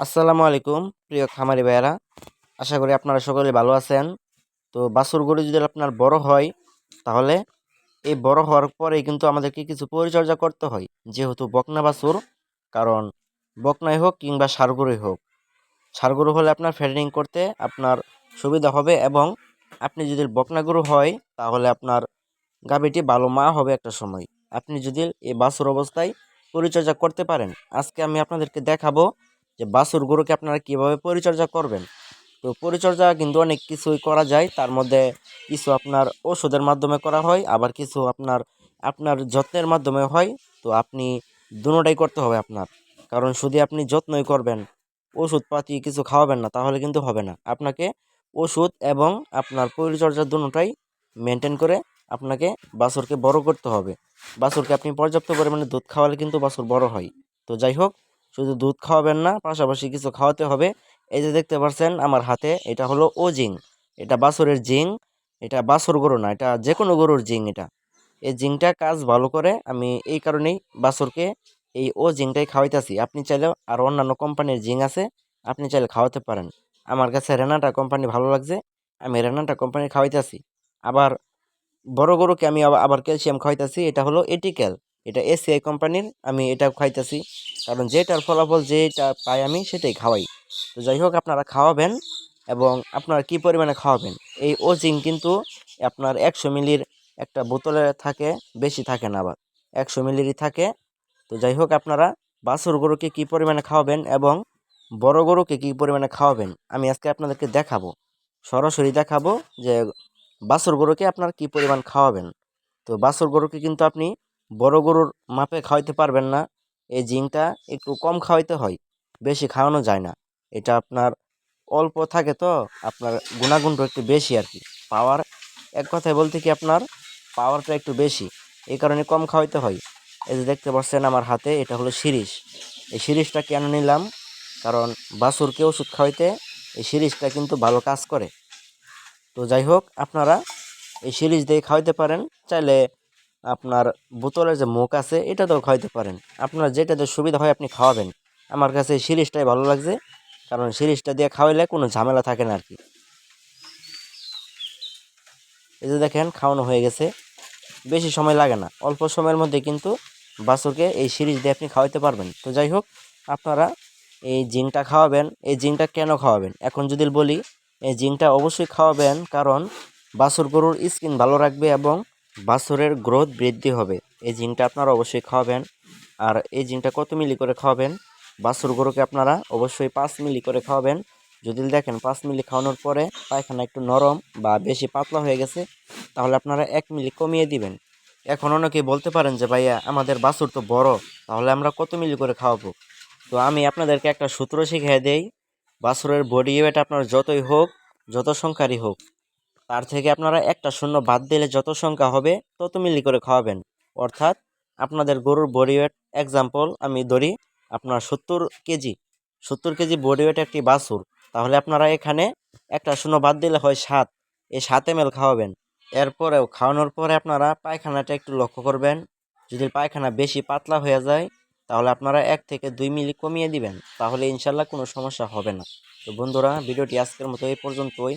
আসসালামু আলাইকুম, প্রিয় খামারি ভাইয়েরা। আশা করি আপনারা সকলে ভালো আছেন। তো বাছুর গরু যদি আপনার বড় হয়, তাহলে এই বড় হওয়ার পরেই কিন্তু আমাদেরকে কিছু পরিচর্যা করতে হয়। যেহেতু বকনা বাছুর, কারণ বকনাই হোক কিংবা ষাড় গরুই হোক ষাড় গরু হলে আপনার ফেডারিং করতে আপনার সুবিধা হবে এবং আপনি যদি বকনা গরু হয়, তাহলে আপনার গাভীটি ভালো মা হবে একটা সময়। আপনি যদি এই বাছুর অবস্থায় পরিচর্যা করতে পারেন, আজকে আমি আপনাদেরকে দেখাবো যে বাছুর গরুকে আপনারা কীভাবে পরিচর্যা করবেন? তো পরিচর্যা কিন্তু অনেক কিছুই করা যায়। তার মধ্যে কিছু আপনার ওষুধের মাধ্যমে করা হয়, আবার কিছু আপনার আপনার যত্নের মাধ্যমে হয়। তো আপনি দুটোটাই করতে হবে আপনার। কারণ শুধু আপনি যত্নই করবেন, ওষুধপাতি কিছু খাওয়াবেন না, তাহলে কিন্তু হবে না। আপনাকে ওষুধ এবং আপনার পরিচর্যা দুটোটাই মেনটেন করে আপনাকে বাছুরকে বড় করতে হবে। বাছুরকে আপনি পর্যাপ্ত পরিমাণে দুধ খাওয়ালে কিন্তু বাছুর বড় হয়। তো যাই হোক শুধু দুধ খাওয়াবেন না, পাশাপাশি কিছু খাওয়াতে হবে। এই যে দেখতে পাচ্ছেন আমার হাতে, এটা হলো ও জিং। এটা বাছুরের জিং, এটা বাছুর গরু না, এটা যে কোনো গরুর জিং এটা। এই জিংটা কাজ ভালো করে, আমি এই কারণেই বাছুরকে এই ও জিংটাই খাওয়াইতেছি। আপনি চাইলেও আর অন্যান্য কোম্পানির জিং আছে, আপনি চাইলে খাওয়াতে পারেন। আমার কাছে রেনাটা কোম্পানি ভালো লাগছে, আমি রেনাটা কোম্পানি খাওয়াইতেছি। আবার বড় গরুকে আমি আবার আবার ক্যালসিয়াম খাওয়াইতেছি, এটা হলো এটিক্যাল। এটা এসিআই কোম্পানির আমি এটা খাইতেছি। কারণ যেটার ফলাফল যেটা পাই আমি, সেটাই খাওয়াই। তো যাই হোক আপনারা খাওয়াবেন এবং আপনারা কি পরিমাণে খাওয়াবেন? এই ওজিং কিন্তু আপনার একশো মিলির একটা বোতলে থাকে, বেশি থাকে না আবার। একশো মিলিরই থাকে। তো যাই হোক আপনারা বাছুর গরুকে কী পরিমাণে খাওয়াবেন এবং বড় গরুকে কী পরিমাণে খাওয়াবেন, আমি আজকে আপনাদেরকে দেখাবো। সরাসরি দেখাবো যে বাছুর গরুকে আপনার কী পরিমাণ খাওয়াবেন। তো বাছুর গরুকে কিন্তু আপনি বড় গরুর মাপে খাওয়াইতে পারবেন না। এই জিংটা একটু কম খাওয়াইতে হয়, বেশি খাওয়ানো যায় না। এটা আপনার অল্প থাকে তো, আপনার গুণাগুণটা একটু বেশি আর কি। পাওয়ার, এক কথায় বলতে কি আপনার পাওয়ারটা একটু বেশি, এই কারণে কম খাওয়াইতে হয়। এই যে দেখতে পাচ্ছেন আমার হাতে, এটা হলো শিরিষ। এই শিরিষটা কেন নিলাম? কারণ বাছুরকে ওষুধ খাওয়াইতে এই শিরিষটা কিন্তু ভালো কাজ করে। তো যাই হোক, আপনারা এই সিরিজ দিয়ে খাওয়াইতে পারেন, চাইলে আপনার বোতলের যে মুখ আছে, এটা তো খাওয়াইতে পারেন। আপনার যেটাতে সুবিধা হয় আপনি খাওয়াবেন। আমার কাছে এই সিরিজটাই ভালো লাগছে, কারণ সিরিজটা দিয়ে খাওয়াইলে কোনো ঝামেলা থাকে না আর কি এই যে দেখেন, খাওয়ানো হয়ে গেছে। বেশি সময় লাগে না, অল্প সময়ের মধ্যে কিন্তু বাছুরকে এই সিরিজ দিয়ে আপনি খাওয়াইতে পারবেন। তো যাই হোক, আপনারা এই জিংটা খাওয়াবেন। এই জিংটা কেন খাওয়াবেন? এখন যদি বলি, এই জিংটা অবশ্যই খাওয়াবেন কারণ বাছুর গরুর স্কিন ভালো রাখবে এবং বাছুরের গ্রোথ বৃদ্ধি হবে। এই জিংটা আপনারা অবশ্যই খাওয়াবেন। আর এই জিংটা কত মিলি করে খাওয়াবেন? বাছুর গরুকে আপনারা অবশ্যই পাঁচ মিলি করে খাওয়াবেন। যদি দেখেন পাঁচ মিলি খাওয়ানোর পরে পায়খানা একটু নরম বা বেশি পাতলা হয়ে গেছে, তাহলে আপনারা এক মিলি কমিয়ে দিবেন। এখন অনেকেই বলতে পারেন যে, ভাইয়া, আমাদের বাছুর তো বড়, তাহলে আমরা কত মিলি করে খাওয়াবো? তো আমি আপনাদেরকে একটা সূত্র শিখিয়ে দেই। বাছুরের বডি ওয়েট আপনার যতই হোক, যত সংখ্যারই হোক তার থেকে আপনারা একটা শূন্য বাদ দিলে যত সংখ্যা হবে, তত মিলি করে খাওয়াবেন। অর্থাৎ আপনাদের গরুর বডি ওয়েট এক্সাম্পল আমি ধরি, আপনার সত্তর কেজি। সত্তর কেজি বডি ওয়েট একটি বাছুর। তাহলে আপনারা এখানে একটা শূন্য বাদ দিলে হয় সাত। এই সাত এম খাওয়াবেন। এরপরেও খাওয়ানোর পরে আপনারা পায়খানাটা একটু লক্ষ্য করবেন। যদি পায়খানা বেশি পাতলা হয়ে যায়, তাহলে আপনারা এক থেকে দুই মিলি কমিয়ে দিবেন। তাহলে ইনশাল্লাহ কোনো সমস্যা হবে না। তো বন্ধুরা, ভিডিওটি আজকের মতো এই পর্যন্তই।